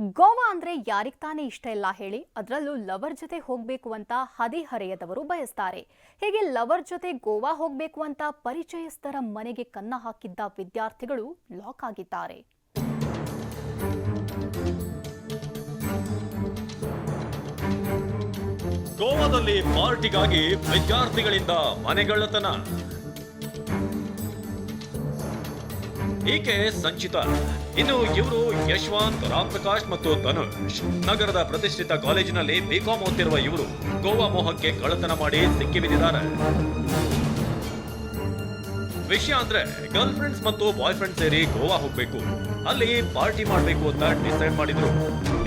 ಗೋವಾ ಅಂದ್ರೆ ಯಾರಿಗ್ ತಾನೇ ಇಷ್ಟ ಇಲ್ಲ ಹೇಳಿ ಅದರಲ್ಲೂ ಲವರ್ ಜೊತೆ ಹೋಗ್ಬೇಕು ಅಂತ ಹದಿಹರೆಯದವರು ಬಯಸ್ತಾರೆ. ಹೀಗೆ ಲವರ್ ಜೊತೆ ಗೋವಾ ಹೋಗ್ಬೇಕು ಅಂತ ಪರಿಚಯಸ್ಥರ ಮನೆಗೆ ಕನ್ನ ಹಾಕಿದ್ದ ವಿದ್ಯಾರ್ಥಿಗಳು ಲಾಕ್ ಆಗಿದ್ದಾರೆ. ಗೋವಾದಲ್ಲಿ ಪಾರ್ಟಿಗಾಗಿ ವಿದ್ಯಾರ್ಥಿಗಳಿಂದ ಮನೆಗಳ್ಳತನ. ಈಕೆ ಸಂಚಿತ. ಇನ್ನು ಇವರು ಯಶವಂತ್ ರಾಮ್ ಪ್ರಕಾಶ್ ಮತ್ತು ಧನುಷ್ ನಗರದ ಪ್ರತಿಷ್ಠಿತ ಕಾಲೇಜಿನಲ್ಲಿ ಬಿಕಾಂ ಓದ್ತಿರುವ ಇವರು ಗೋವಾ ಮೋಹಕ್ಕೆ ಕಳ್ಳತನ ಮಾಡಿ ಸಿಕ್ಕಿಬಿದ್ದಿದ್ದಾರೆ ವಿಷಯ ಅಂದ್ರೆ ಗರ್ಲ್ ಫ್ರೆಂಡ್ಸ್ ಮತ್ತು ಬಾಯ್ ಫ್ರೆಂಡ್ ಸೇರಿ ಗೋವಾ ಹೋಗ್ಬೇಕು. ಅಲ್ಲಿ ಪಾರ್ಟಿ ಮಾಡಬೇಕು ಅಂತ ಡಿಸೈಡ್ ಮಾಡಿದ್ರು.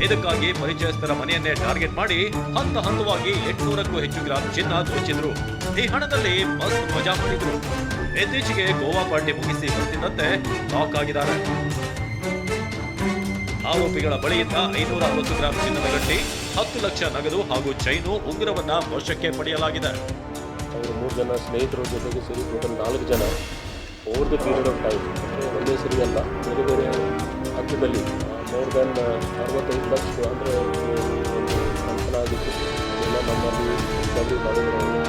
ಇದಕ್ಕಾಗಿ ಪರಿಚಯಸ್ಥರ ಮನೆಯನ್ನೇ ಟಾರ್ಗೆಟ್ ಮಾಡಿ ಹಂತ ಹಂತವಾಗಿ ಎಂಟುನೂರಕ್ಕೂ ಹೆಚ್ಚು ಗ್ರಾಮ್ ಚಿನ್ನ ದೋಚಿದ್ರು ಈ ಹಣದಲ್ಲಿ ಮಸ್ತ್ ಮಜಾ ಮಾಡಿದ್ರು. ಇತ್ತೀಚೆಗೆ ಗೋವಾ ಪಾರ್ಟಿ ಮುಗಿಸಿ ಬರ್ತಿದ್ದಂತೆ ಲಾಕ್ ಆಗಿದ್ದಾರೆ. ಆರೋಪಿಗಳ ಬಳಿಯಿಂದ ಐನೂರ ಅರವತ್ತು ಗ್ರಾಂ ಚಿನ್ನದ ಗಟ್ಟಿ ಹತ್ತು ಲಕ್ಷ ನಗದು ಹಾಗೂ ಚೈನು ಉಂಗುರವನ್ನ ವಶಕ್ಕೆ ಪಡೆಯಲಾಗಿದೆ. ಅವರು ಮೂರು ಜನ ಸ್ನೇಹಿತರ ಜೊತೆಗೆ ಸೇರಿ ಟೋಟಲ್ ನಾಲ್ಕು ಜನ over the period of time ಒಂದೇ ಸರಿ ಅಲ್ಲ ಬೇರೆ ಬೇರೆ ಹಂತದಲ್ಲಿ ಮೋರ್ ದನ್ ಅರವತ್ತೈದು ಲಕ್ಷ ಅಂದರೆ ಒಂದು ಆಗಿತ್ತು. ಅದೆಲ್ಲ ನಮ್ಮಲ್ಲಿ ರಿಕವರಿ ಮಾಡಿದ್ರು ಅವರು.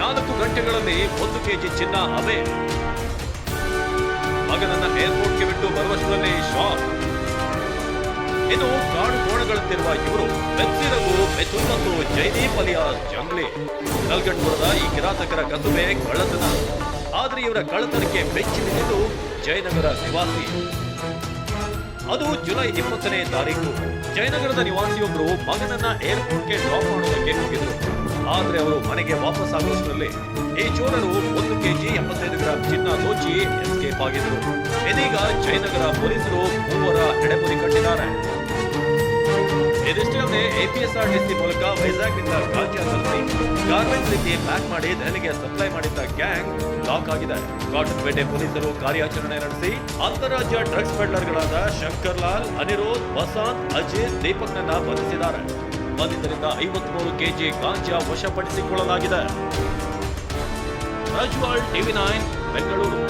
ನಾಲ್ಕು ಗಂಟೆಗಳಲ್ಲಿ ಒಂದು ಕೆಜಿ ಚಿನ್ನ ಅವೇ ಮಗನನ್ನ ಏರ್ಪೋರ್ಟ್ಗೆ ಬಿಟ್ಟು ಬರುವಷ್ಟರಲ್ಲಿ ಶಾಕ್ ಇನ್ನು ಕಾಡು ಕೋಣಗಳಂತಿರುವ ಇವರು ಬೆಚ್ಚಿರಗು ಮೆಥುನ್ ಮತ್ತು ಜೈದೀಪ್ ಅಲಿಯಾಸ್ ಜಂಗ್ಲಿ. ನಲ್ಗಡ್ಪುರದ ಈ ಕಿರಾತಕರ ಕಸುಬೆ ಕಳ್ಳತನ. ಆದ್ರೆ ಇವರ ಕಳ್ಳತನಕ್ಕೆ ಬೆಚ್ಚಿ ಬಿದ್ದಿದ್ದು ಜಯನಗರ ನಿವಾಸಿ. ಅದು ಜುಲೈ ಇಪ್ಪತ್ತನೇ ತಾರೀಕು. ಜಯನಗರದ ನಿವಾಸಿಯೊಬ್ಬರು ಮಗನನ್ನ ಏರ್ಪೋರ್ಟ್ಗೆ ಡ್ರಾಪ್ ಮಾಡೋದಕ್ಕೆ ಹೋಗಿದ್ರು. ಆದ್ರೆ ಅವರು ಮನೆಗೆ ವಾಪಸ್ ಆಗುವಷ್ಟರಲ್ಲಿ ಈ ಚೋರರು ಒಂದು ಕೆಜಿ ಎಪ್ಪತ್ತೈದು ಗ್ರಾಂ ಚಿನ್ನ ದೋಚಿ ಎಸ್ಕೇಪ್ ಆಗಿದ್ರು. ಇದೀಗ ಜಯನಗರ ಪೊಲೀಸರು ಮೂವರ ಎಡೆಮುರಿ ಕಟ್ಟಿದ್ದಾರೆ. ಇದಿಷ್ಟೇ ಅಲ್ಲದೆ ಎಪಿಎಸ್ಆರ್ಟಿಸಿ ಮೂಲಕ ವೈಜಾಗ್ನಿಂದ ನಿಂದ ತರಿಸಿ ಗಾರ್ಮೆಂಟ್ಸ್ ರೀತಿ ಪ್ಯಾಕ್ ಮಾಡಿ ದೆಹಲಿಗೆ ಸಪ್ಲೈ ಮಾಡಿದ್ದ ಗ್ಯಾಂಗ್ ಲಾಕ್ ಆಗಿದೆ. ಕಾಟನ್ಪೇಟೆ ಪೊಲೀಸರು ಕಾರ್ಯಾಚರಣೆ ನಡೆಸಿ ಅಂತಾರಾಜ್ಯ ಡ್ರಗ್ಸ್ ಪೆಡ್ಲರ್ಗಳಾದ ಶಂಕರ್ ಲಾಲ್ ಅನಿರೋಧ್, ವಸಂತ್, ಅಜಿತ್, ದೀಪಕ್ನನ್ನ ಬಂಧಿಸಿದ್ದಾರೆ. ಬಂಧಿತರಿಂದ ಐವತ್ಮೂರು ಕೆಜಿ ಗಾಂಜಾ ವಶಪಡಿಸಿಕೊಳ್ಳಲಾಗಿದೆ. Prajwal TV nine, Bengaluru.